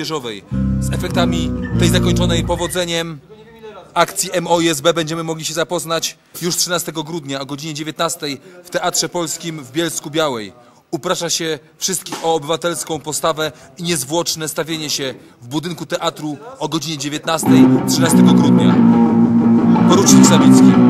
młodzieżowej. Z efektami tej zakończonej powodzeniem akcji MOISB będziemy mogli się zapoznać już 13 grudnia o godzinie 19 w Teatrze Polskim w Bielsku Białej. Uprasza się wszystkich o obywatelską postawę i niezwłoczne stawienie się w budynku teatru o godzinie 19 13 grudnia. Porucznik Sawicki.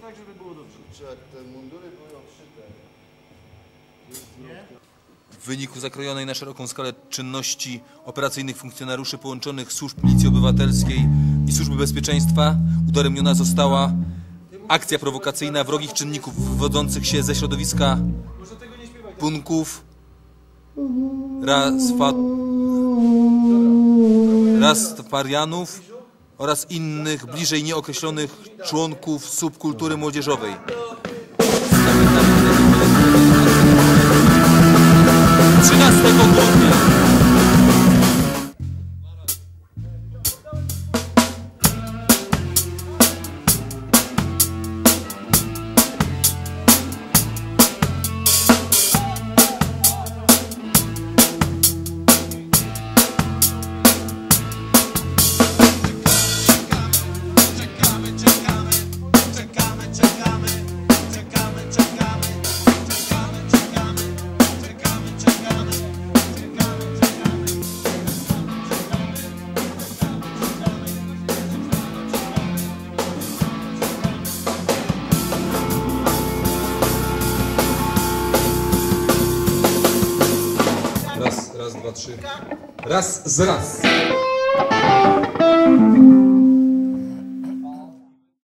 tak, żeby było dobrze. Jak te mundury były odszyte. W wyniku zakrojonej na szeroką skalę czynności operacyjnych funkcjonariuszy połączonych służb Milicji Obywatelskiej i Służby Bezpieczeństwa udaremniona została akcja prowokacyjna wrogich czynników wywodzących się ze środowiska punków Rasfa... Rastafarianów oraz innych bliżej nieokreślonych członków subkultury młodzieżowej. 13 grudnia. Dwa, trzy. Raz z raz.